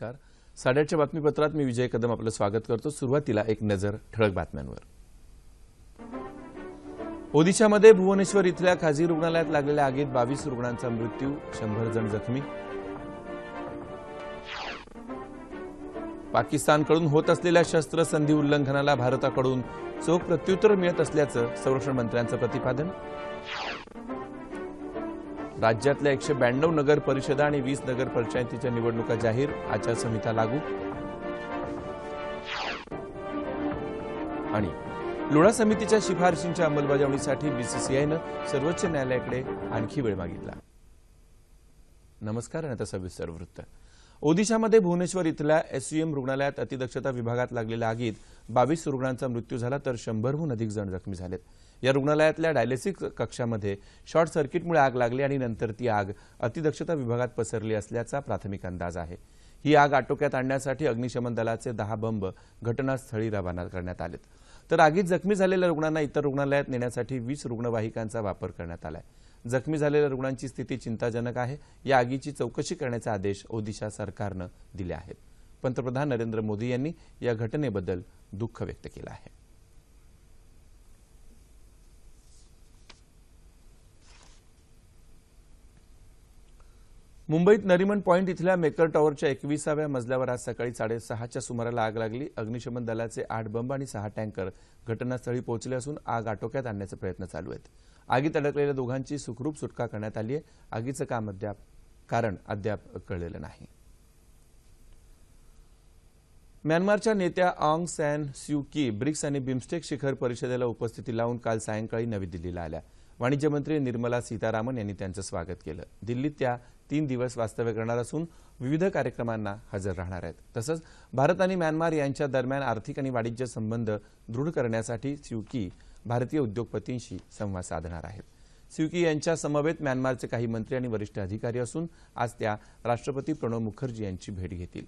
नमस्कार. साडेआठच्या बातमीपत्रात मी विजय कदम आपलं स्वागत करतो. सुरुवातीला एक नजर ठळक बातम्यांवर. ओदिशामध्ये भुवनेश्वर इथल्या खाजगी रुग्णालयात लागलेल्या आगीत बावीस रुग्णांचा मृत्यू शंभर जण जखमी. पाकिस्तानकडून होत असलेल्या शस्त्रसंधी उल्लंघनाला भारताकडून चोख प्रत्युत्तर मिळत असल्याचं संरक्षण मंत्र्यांचं प्रतिपादन. राज्यातल्या एकशे ब्याण्णव नगर परिषदा आणि वीस नगर पंचायतीच्या निवडणुका जाहीर आचारसंहिता लागू. आणि लोढा समितीच्या शिफारशींच्या अंमलबजावणीसाठी बीसीसीआयनं सर्वोच्च न्यायालयाकडे आणखी वेळ मागितला. नमस्कार आणि आता सविस्तर वृत्त. ओदिशामध्ये भुवनेश्वर इथल्या एसयूएम रुग्णालयात अतिदक्षता विभागात लागलेल्या आगीत बावीस रुग्णांचा मृत्यू झाला तर शंभरहून अधिक जण जखमी झालेत. या रुग्णालयातल्या डायलिसिस कक्षामध्ये शॉर्ट सर्किटमुळे आग लागली आणि नंतर ती आग अतिदक्षता विभागात पसरली असल्याचा प्राथमिक अंदाज आहे. ही आग आटोक्यात आणण्यासाठी अग्निशमन दलाचे दहा बंब घटनास्थळी रवाना करण्यात आलेत. तर आगीत जखमी झालेल्या रुग्णांना इतर रुग्णालयात नेण्यासाठी वीस रुग्णवाहिकांचा वापर करण्यात आलाय. जखमी झालेल्या रुग्णांची स्थिती चिंताजनक आहे. या आगीची चौकशी करण्याचे आदेश ओदिशा सरकारनं दिले आहेत. पंतप्रधान नरेंद्र मोदी यांनी या घटनेबद्दल दुःख व्यक्त केलं आहे. मुंबईत नरिमन पॉईंट इथल्या मेकर टॉवरच्या एकविसाव्या मजल्यावर आज सकाळी साडेसहाच्या सुमाराला आग लागली. अग्निशमन दलाचे आठ बंब आणि सहा टँकर घटनास्थळी पोहोचले असून आग आटोक्यात आणण्याचे प्रयत्न चालू आहेत. आगीत अडकलेल्या दोघांची सुखरूप सुटका करण्यात आली आहे. आगीचं काम अद्याप कारण अद्याप कळलेलं नाही. म्यानमारच्या नेत्या Aung San Suu Kyi BRICS आणि बिमस्टेक शिखर परिषदेला उपस्थिती लावून काल सायंकाळी नवी दिल्लीला आल्या. वाणिज्य मंत्री निर्मला सीतारामन यांनी त्यांचं स्वागत केलं. दिल्लीत त्या तीन दिवस वास्तव्य करणार असून विविध कार्यक्रमांना हजर राहणार आहेत. तसंच भारत आणि म्यानमार यांच्या दरम्यान आर्थिक आणि वाणिज्य संबंध दृढ करण्यासाठी स्युकी भारतीय उद्योगपतींशी संवाद साधणार आहेत. स्युकी यांच्या समवेत म्यानमारचे काही मंत्री आणि वरिष्ठ अधिकारी असून आज त्या राष्ट्रपती प्रणव मुखर्जी यांची भेट घेतील.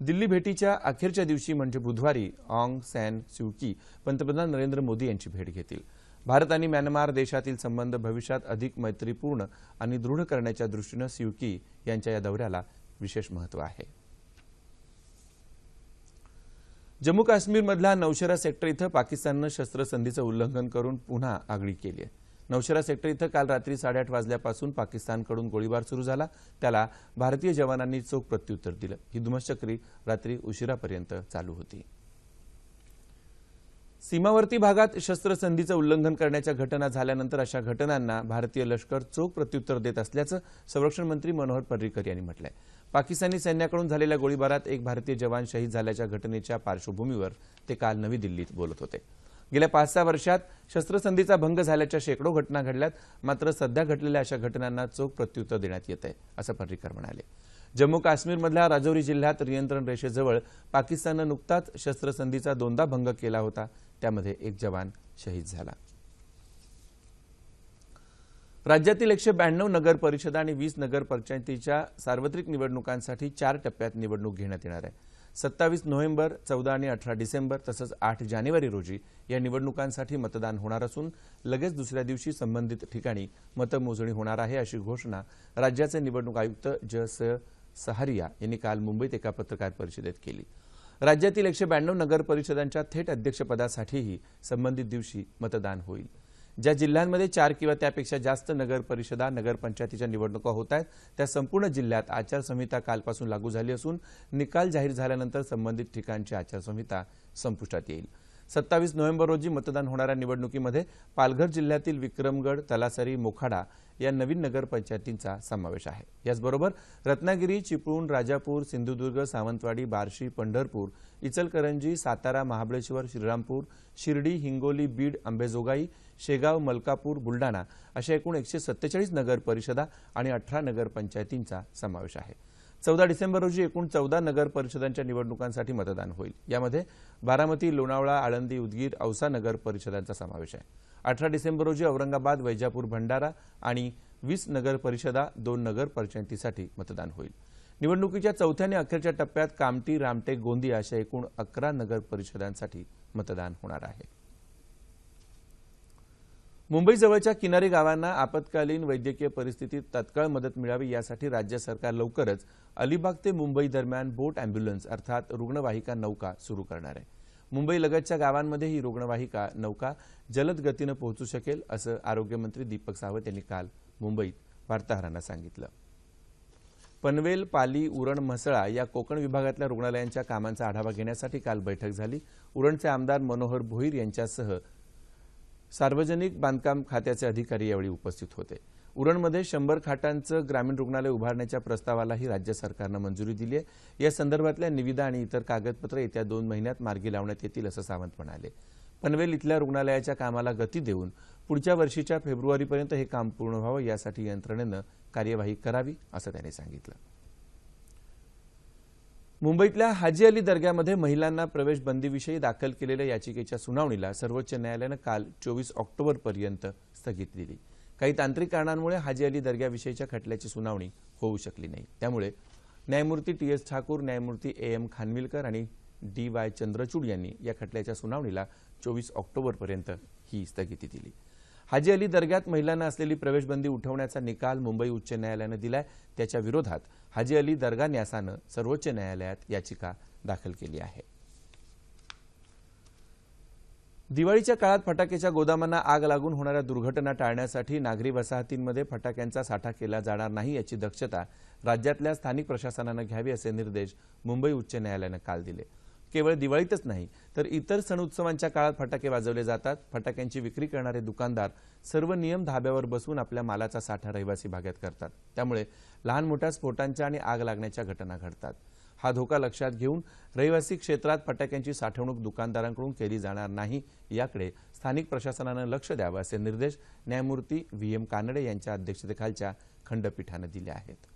दिल्ली भेटीच्या अखेरच्या दिवशी म्हणजे बुधवारी ऑंग सॅन स्युकी पंतप्रधान नरेंद्र मोदी यांची भेट घेतील. भारत आणि म्यानमार देशातील संबंध भविष्यात अधिक मैत्रीपूर्ण आणि दृढ करण्याच्या दृष्टीनं स्युकी यांच्या या दौऱ्याला विशेष महत्त्व आहे. जम्मू काश्मीरमधला नौशेरा सेक्टर इथं पाकिस्ताननं शस्त्रसंधीचं उल्लंघन करून पुन्हा आगळी केली आहे. नौशेरा सेक्टर इथं काल रात्री साडेआठ वाजल्यापासून पाकिस्तानकडून गोळीबार सुरू झाला. त्याला भारतीय जवानांनी चोख प्रत्युत्तर दिलं. ही धुमश्चक्री रात्री उशिरापर्यंत चालू होती. सीमावर्ती भागात शस्त्रसंधीचं उल्लंघन करण्याच्या घटना झाल्यानंतर अशा घटनांना भारतीय लष्कर चोख प्रत्युत्तर देत असल्याचं संरक्षण मंत्री मनोहर पर्रिकर यांनी म्हटलंय. पाकिस्तानी सैन्याकडून झालेल्या गोळीबारात एक भारतीय जवान शहीद झाल्याच्या घटनेच्या पार्श्वभूमीवर ते काल नवी दिल्लीत बोलत होते. गेल्या पाच सहा वर्षात शस्त्रसंधीचा भंग झाल्याच्या शेकडो घटना घडल्यात मात्र सध्या घडलेल्या अशा घटनांना चोख प्रत्युत्तर देण्यात येत आहे असं पर्रिकर म्हणाले. जम्मू काश्मीरमधल्या राजौरी जिल्ह्यात नियंत्रण रेषेजवळ पाकिस्ताननं नुकताच शस्त्रसंधीचा दोनदा भंग केला होता. त्यामध्ये एक जवान शहीद झाला. राज्यातील एकशे ब्याण्णव नगर परिषदा आणि वीस नगरपंचायतीच्या सार्वत्रिक निवडणुकांसाठी चार टप्प्यात निवडणूक घेण्यात येणार आहे. सत्तावीस नोव्हेंबर चौदा आणि अठरा डिसेंबर तसंच आठ जानेवारी रोजी या निवडणुकांसाठी मतदान होणार असून लगेच दुसऱ्या दिवशी संबंधित ठिकाणी मतमोजणी होणार आहे अशी घोषणा राज्याचे निवडणूक आयुक्त जस सहारिया यांनी काल मुंबईत एका पत्रकार परिषदेत केली. राज्यातील एकशे ब्याण्णव नगर परिषदांच्या थेट अध्यक्षपदासाठीही संबंधित दिवशी मतदान होईल. ज्या जिल्ह्यांमध्ये चार किंवा त्यापेक्षा जास्त नगर परिषदा नगरपंचायतीच्या निवडणुका होत आहेत त्या संपूर्ण जिल्ह्यात आचारसंहिता कालपासून लागू झाली असून निकाल जाहीर झाल्यानंतर संबंधित ठिकाणची आचारसंहिता संपुष्टात येईल. सत्तावीस नोव्हेंबर रोजी मतदान होणाऱ्या निवडणुकीमध्ये पालघर जिल्ह्यातील विक्रमगड तलासरी मोखाडा या नवीन नगरपंचायतींचा समावेश आहे. याचबरोबर रत्नागिरी चिपळूण राजापूर सिंधुदुर्ग सावंतवाडी बार्शी पंढरपूर इचलकरंजी सातारा महाबळेश्वर श्रीरामपूर शिर्डी हिंगोली बीड अंबेजोगाई शेगाव मलकापूर बुलडाणा अशा एकूण एकशे सत्तेचाळीस नगर परिषदा आणि अठरा नगरपंचायतींचा समावेश आहे. चौदा डिसेंबर रोजी एकूण चौदा नगर परिषदांच्या निवडणुकांसाठी मतदान होईल. यामध्ये बारामती लोणावळा आळंदी उदगीर औसा नगर परिषदांचा समावेश आहे. अठरा डिसेंबर रोजी औरंगाबाद वैजापूर भंडारा आणि वीस नगर परिषदा दोन नगर पंचायतीसाठी मतदान होईल. निवडणुकीच्या चौथ्या आणि अखेरच्या टप्प्यात कामटी रामटेक गोंदिया अशा एकूण अकरा नगर परिषदांसाठी मतदान होणार आहे. मुंबईजवळच्या किनारी गावांना आपत्कालीन वैद्यकीय परिस्थितीत तत्काळ मदत मिळावी यासाठी राज्य सरकार लवकरच अलिबाग ते मुंबई दरम्यान बोट अँब्युलन्स अर्थात रुग्णवाहिका नौका सुरू करणार आहे. मुंबई लगतच्या गावांमध्ये ही रुग्णवाहिका नौका जलद गतीनं पोहोचू शकेल असं आरोग्यमंत्री दीपक सावंत यांनी काल मुंबईत वार्ताहरांना सांगितलं. पनवेल पाली उरण म्हसळा या कोकण विभागातल्या रुग्णालयांच्या कामांचा आढावा घेण्यासाठी काल बैठक झाली. उरणचे आमदार मनोहर भोईर यांच्यासह सार्वजनिक बांधकाम खात्याचे अधिकारी यावेळी उपस्थित होते. उरणमध्ये शंभर खाटांचं ग्रामीण रुग्णालय उभारण्याच्या प्रस्तावालाही राज्य सरकारनं मंजुरी दिली आहे. या संदर्भातल्या निविदा आणि इतर कागदपत्र येत्या दोन महिन्यात मार्गी लावण्यात येतील असं सावंत म्हणाले. पनवेल इथल्या रुग्णालयाच्या कामाला गती देऊन पुढच्या वर्षीच्या फेब्रुवारीपर्यंत हे काम पूर्ण व्हावं यासाठी यंत्रणेनं कार्यवाही करावी असं त्यांनी सांगितलं. मुंबईतल्या हाजी अली दर्ग्यामध्ये महिलांना प्रवेश बंदीविषयी दाखल केलेल्या याचिकेच्या सुनावणीला सर्वोच्च न्यायालयानं काल चोवीस ऑक्टोबरपर्यंत स्थगिती दिली. काही तांत्रिक कारणांमुळे हाजी अली दर्ग्याविषयीच्या खटल्याची सुनावणी होऊ शकली नाही. त्यामुळे न्यायमूर्ती टी एस ठाकूर न्यायमूर्ती ए एम खानविलकर आणि डी वाय चंद्रचूड यांनी या खटल्याच्या सुनावणीला चोवीस ऑक्टोबरपर्यंत ही स्थगिती दिली. हाजी अली दर्ग्यात महिलांना असलेली प्रवेशबंदी उठवण्याचा निकाल मुंबई उच्च न्यायालयानं दिलाय. त्याच्या विरोधात हाजी अली दर्गा न्यासानं सर्वोच्च न्यायालयात याचिका दाखल केली आहे. दिवाळीच्या काळात फटाक्याच्या गोदामांना आग लागून होणाऱ्या दुर्घटना टाळण्यासाठी नागरी वसाहतींमध्ये फटाक्यांचा साठा केला जाणार नाही याची दक्षता राज्यातल्या स्थानिक प्रशासनानं घ्यावी असे निर्देश मुंबई उच्च न्यायालयानं काल दिले. केवळ दिवाळीतच नाही तर इतर सण उत्सवांच्या काळात फटाके वाजवले जातात. फटाक्यांची विक्री करणारे दुकानदार सर्व नियम धाब्यावर बसून आपल्या मालाचा साठा रहिवासी भागात करतात. त्यामुळे लहान मोठ्या स्फोटांच्या आणि आग लागण्याच्या घटना घडतात. हा धोका लक्षात घेऊन रहिवासी क्षेत्रात फटाक्यांची साठवणूक दुकानदारांकडून केली जाणार नाही याकडे स्थानिक प्रशासनानं लक्ष द्यावं असे निर्देश न्यायमूर्ती व्ही एम कानडे यांच्या अध्यक्षतेखालच्या खंडपीठानं दिले आहेत.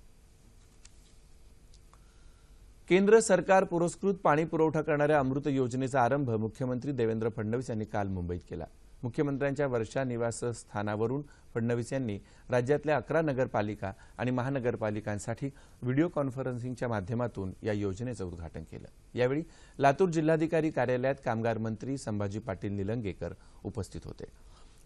केंद्र सरकार पुरस्कृत पाणी पुरवठा करणाऱ्या अमृत योजनेचा आरंभ मुख्यमंत्री देवेंद्र फडणवीस यांनी काल मुंबईत केला. मुख्यमंत्र्यांच्या वर्षा निवासस्थानावरून फडणवीस यांनी राज्यातल्या अकरा नगरपालिका आणि महानगरपालिकांसाठी व्हिडिओ कॉन्फरन्सिंगच्या माध्यमातून या योजनेचं उद्घाटन केलं. यावेळी लातूर जिल्हाधिकारी कार्यालयात कामगार मंत्री संभाजी पाटील निलंगेकर उपस्थित होते.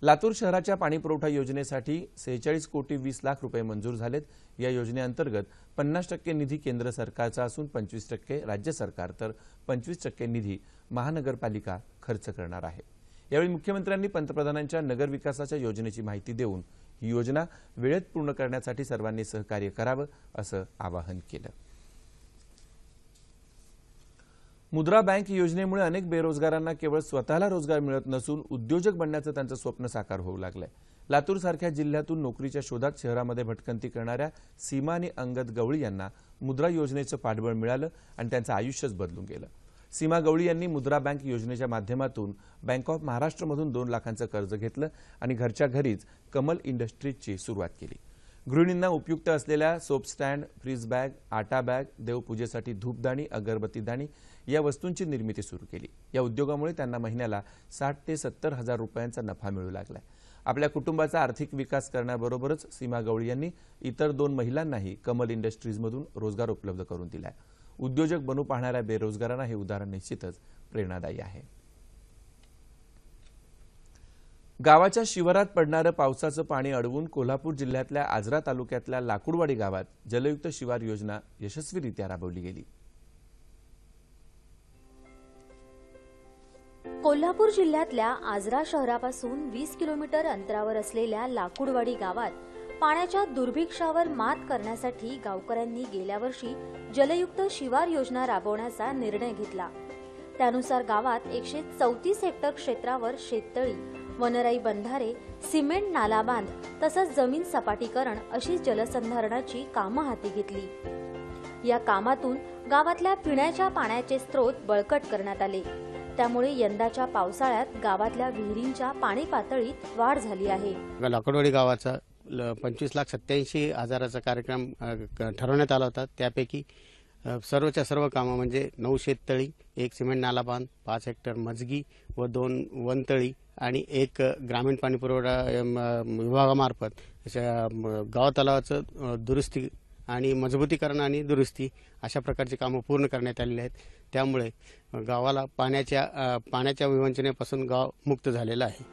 लातूर शहराच्या पाणीपुरवठा योजनेसाठी सेहेचाळीस कोटी वीस लाख रुपये मंजूर झालेत. या योजनेअंतर्गत पन्नास टक्के निधी केंद्र सरकारचा असून पंचवीस टक्के राज्य सरकार तर पंचवीस टक्के निधी महानगरपालिका खर्च करणार आहे. यावेळी मुख्यमंत्र्यांनी पंतप्रधानांच्या नगरविकासाच्या योजनेची माहिती देऊन ही योजना वेळेत पूर्ण करण्यासाठी सर्वांनी सहकार्य करावं असं आवाहन केलं. मुद्रा बँक योजनेमुळे अनेक बेरोजगारांना केवळ स्वतःला रोजगार मिळत नसून उद्योजक बनण्याचं त्यांचं स्वप्न साकार होऊ लागलंय. आहे लातूरसारख्या जिल्ह्यातून नोकरीच्या शोधात शहरामध्ये भटकंती करणाऱ्या सीमा आणि अंगद गवळी यांना मुद्रा योजनेचं पाठबळ मिळालं आणि त्यांचं आयुष्यच बदलून गेलं. सीमा गवळी यांनी मुद्रा बँक योजनेच्या माध्यमातून बँक ऑफ महाराष्ट्रमधून दोन लाखांचं कर्ज घेतलं आणि घरच्या घरीच कमल इंडस्ट्रीजची सुरुवात केली. गृहिणींना उपयुक्त असलेल्या सोप स्टँड फ्रीज बॅग आटा बॅग देवपूजेसाठी धूपदाणी अगरबत्तीदाणी या वस्तूंची निर्मिती सुरू केली. या उद्योगामुळे त्यांना महिन्याला साठ ते सत्तर हजार रुपयांचा नफा मिळू लागलाय आपल्या कुटुंबाचा आर्थिक विकास करण्याबरोबरच सीमा गवळी यांनी इतर दोन महिलांनाही कमल इंडस्ट्रीजमधून रोजगार उपलब्ध करून दिलाय. उद्योजक बनू पाहणाऱ्या बेरोजगारांना हे उदाहरण निश्चितच प्रेरणादायी आहे. गावाच्या शिवारात पडणारं पावसाचं पाणी अडवून कोल्हापूर जिल्ह्यातल्या आजरा तालुक्यातल्या लाकूडवाडी गावात जलयुक्त शिवार योजना यशस्वीरित्या राबवली गेली. कोल्हापूर जिल्ह्यातल्या आजरा शहरापासून वीस किलोमीटर अंतरावर असलेल्या लाकूडवाडी गावात पाण्याच्या दुर्भिक्षावर मात करण्यासाठी गावकऱ्यांनी गेल्या वर्षी जलयुक्त शिवार योजना राबवण्याचा निर्णय घेतला. त्यानुसार गावात एकशे चौतीस हेक्टर क्षेत्रावर शेततळी वनराई बंधारे सिमेंट नाला बांध तसंच जमीन सपाटीकरण अशी जलसंधारणाची कामं हाती घेतली. या कामातून गावातल्या पिण्याच्या पाण्याचे स्रोत बळकट करण्यात आले. त्यामुळे यंदाच्या पावसाळ्यात गावातल्या विहिरींच्या पाणी पातळीत वाढ झाली आहे. लाकडवाडी गावाचा ल- पंचवीस लाख सत्याऐंशी हजाराचा कार्यक्रम ठरवण्यात आला होता. त्यापैकी सर्वच्या सर्व कामं म्हणजे नऊ शेततळी एक सिमेंट नाला बांध पाच हेक्टर मजगी व दोन वनतळी आणि एक ग्रामीण पाणी पुरवठा विभागामार्फत गाव तलावाचं दुरुस्ती आणि मजबूतीकरण आणि दुरुस्ती अशा प्रकारची कामं पूर्ण करण्यात आलेली आहेत. त्यामुळे गावाला पाण्याच्या पाण्याच्या विवंचनेपासून गाव मुक्त झालेलं आहे.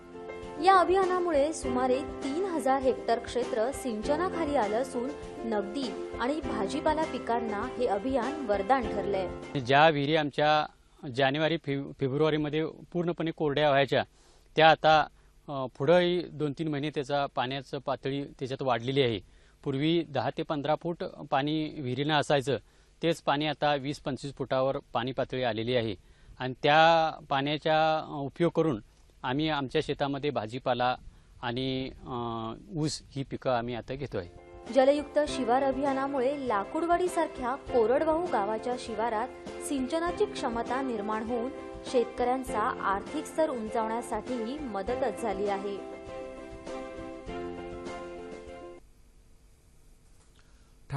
या अभियानामुळे सुमारे तीन हजार हेक्टर क्षेत्र सिंचनाखाली आलं असून नगदी आणि भाजीपाला पिकांना हे अभियान वरदान ठरलंय. ज्या विहिरी आमच्या जानेवारी फेब फेब्रुवारीमध्ये पूर्णपणे कोरड्या व्हायच्या त्या आता पुढंही दोन तीन महिने त्याचा पाण्याचं पातळी त्याच्यात वाढलेली आहे. पूर्वी दहा ते पंधरा फूट पाणी विहिरीनं असायचं. तेच पाणी आता वीस पंचवीस फुटावर पाणी पातळी आलेली आहे. आणि त्या पाण्याचा उपयोग करून आम्ही आमच्या शेतामध्ये भाजीपाला आणि ऊस ही पिकं आम्ही आता घेतो आहे जलयुक्त शिवार अभियानामुळे लाकूडवाडी सारख्या कोरडवाहू गावाच्या शिवारात सिंचनाची क्षमता निर्माण होऊन शेतकऱ्यांचा आर्थिक स्तर उंचावण्यासाठीही मदतच झाली आहे.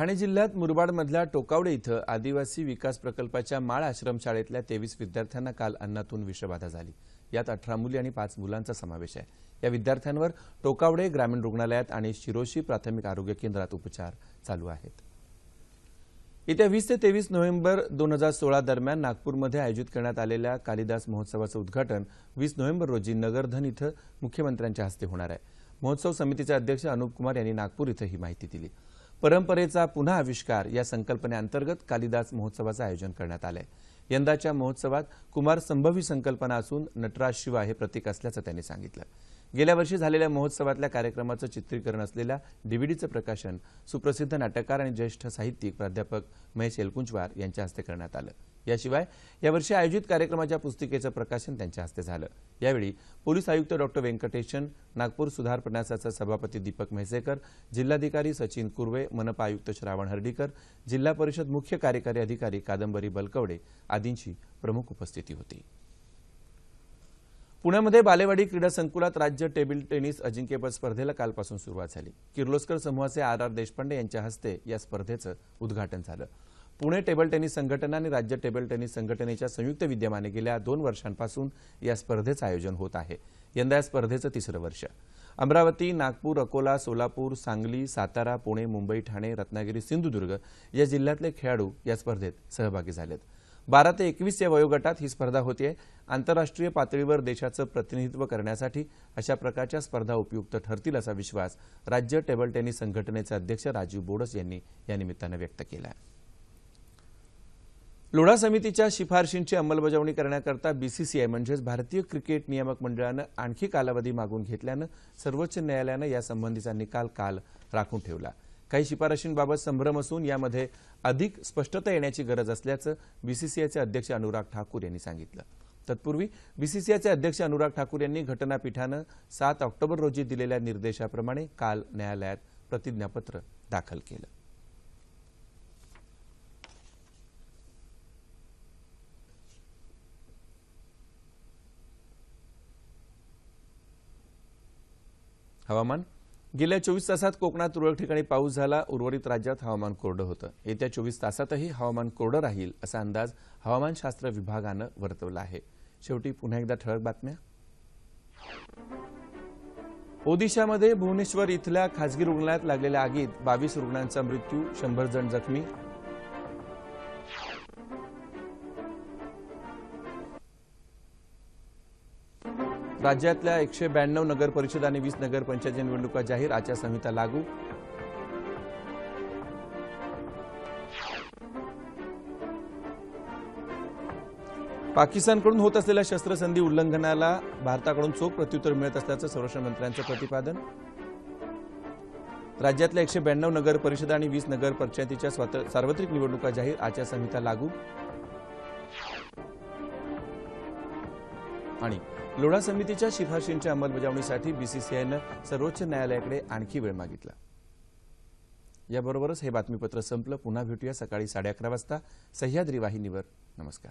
ठाणे जिल्ह्यात मुरबाडमधल्या टोकावडे इथं आदिवासी विकास प्रकल्पाच्या माळ आश्रमशाळेतल्या तेवीस विद्यार्थ्यांना काल अन्नातून विषबाधा झाली. यात अठरा मुली आणि पाच मुलांचा समावेश आहे. या विद्यार्थ्यांवर टोकावडे ग्रामीण रुग्णालयात आणि शिरोशी प्राथमिक आरोग्य केंद्रात उपचार चालू आहेत. येत्या वीस ते तेवीस नोव्हेंबर दोन हजार सोळा दरम्यान नागपूरमध्ये आयोजित करण्यात आलेल्या कालिदास महोत्सवाचं उद्घाटन वीस नोव्हेंबर रोजी नगरधन इथं मुख्यमंत्र्यांच्या हस्ते होणार आहे. महोत्सव समितीचे अध्यक्ष अनुप कुमार यांनी नागपूर इथं ही माहिती दिली. परंपरेचा पुन्हा आविष्कार या संकल्पनेअंतर्गत कालिदास महोत्सवाचं आयोजन करण्यात आलंय. यंदाच्या महोत्सवात कुमार संभवी संकल्पना असून नटराज शिवा हे प्रतीक असल्याचं त्यांनी सांगितलं. गेल्या वर्षी झालेल्या महोत्सवातल्या कार्यक्रमाचं चित्रीकरण असलेल्या डीव्हीडीचं प्रकाशन सुप्रसिद्ध नाटककार आणि ज्येष्ठ साहित्यिक प्राध्यापक महेश एलकुंचवार यांच्या हस्ते करण्यात आलं. याशिवाय यावर्षी आयोजित कार्यक्रमाच्या पुस्तिकेचं प्रकाशन त्यांच्या हस्ते झालं. यावेळी पोलीस आयुक्त डॉक्टर व्यंकटेशन नागपूर सुधार प्रन्यासाचे सभापती दीपक म्हैसेकर जिल्हाधिकारी सचिन कुर्वे मनपा आयुक्त श्रावण हर्डीकर जिल्हा परिषद मुख्य कार्यकारी अधिकारी कादंबरी बलकवडे आदींची प्रमुख उपस्थिती होती. पुण्यामध्ये बालेवाडी क्रीडा संकुलात राज्य टेबल टेनिस अजिंक्यपद स्पर्धेला कालपासून सुरुवात झाली. किर्लोस्कर समूहाचे आर आर देशपांडे यांच्या हस्ते या स्पर्धेचं उद्घाटन झालं. पुणे टेबल टेनिस संघटना आणि राज्य टेबल टेनिस संघटनेच्या संयुक्त विद्यमाने गेल्या दोन वर्षांपासून या स्पर्धेचं आयोजन होत आहे. यंदा या स्पर्धेचं तिसरं वर्ष. अमरावती नागपूर अकोला सोलापूर सांगली सातारा पुणे मुंबई ठाणे रत्नागिरी सिंधुदुर्ग या जिल्ह्यातले खेळाडू या स्पर्धेत सहभागी झालेत. बारा ते एकवीस या वयोगटात ही स्पर्धा होतीये. आंतरराष्ट्रीय पातळीवर देशाचं प्रतिनिधित्व करण्यासाठी अशा प्रकारच्या स्पर्धा उपयुक्त ठरतील असा विश्वास राज्य टेबल टेनिस संघटनेचे अध्यक्ष राजीव बोडस यांनी या निमित्तानं व्यक्त केला आहे लोढा समितीच्या शिफारशींची अंमलबजावणी करण्याकरता बीसीसीआय म्हणजेच भारतीय क्रिकेट नियामक मंडळानं आणखी कालावधी मागून घेतल्यानं सर्वोच्च न्यायालयानं यासंबंधीचा निकाल काल राखून ठेवला. काही शिफारशींबाबत संभ्रम असून यामध्ये अधिक स्पष्टता येण्याची गरज असल्याचं बीसीसीआयचे अध्यक्ष अनुराग ठाकूर यांनी सांगितलं. तत्पूर्वी बीसीसीआयचे अध्यक्ष अनुराग ठाकूर यांनी घटनापीठानं सात ऑक्टोबर रोजी दिलेल्या निर्देशाप्रमाणे काल न्यायालयात प्रतिज्ञापत्र दाखल केलं. हवामान? गेल्या चोवीस तासात कोकणात तुरळक ठिकाणी पाऊस झाला. उर्वरित राज्यात हवामान कोरडं होतं. येत्या चोवीस तासातही हवामान कोरडं राहील असा अंदाज हवामानशास्त्र विभागानं वर्तवला आहे. शेवटी पुन्हा एकदा ठळक बातम्या. ओदिशामध्ये भुवनेश्वर इथल्या खासगी रुग्णालयात लागलेल्या आगीत बावीस रुग्णांचा मृत्यू शंभर जण जखमी राज्यातल्या एकशे ब्याण्णव नगर परिषद आणि वीस नगरपंचायत निवडणुका जाहीर आचारसंहिता लागू. पाकिस्तानकडून होत असलेल्या शस्त्रसंधी उल्लंघनाला भारताकडून चोख प्रत्युत्तर मिळत असल्याचं संरक्षण मंत्र्यांचं प्रतिपादन. राज्यातल्या एकशे ब्याण्णव नगर परिषद आणि वीस नगर पंचायतीच्या सार्वत्रिक निवडणुका जाहीर आचारसंहिता लागू. आणि लोढा समितीच्या शिफारशींच्या अंमलबजावणीसाठी बीसीसीआयनं सर्वोच्च न्यायालयाकडे आणखी वेळ मागितला. याबरोबरच हे बातमीपत्र संपलं. पुन्हा भेटूया सकाळी साडे अकरा वाजता. सह्याद्री वाहिनीवर. नमस्कार.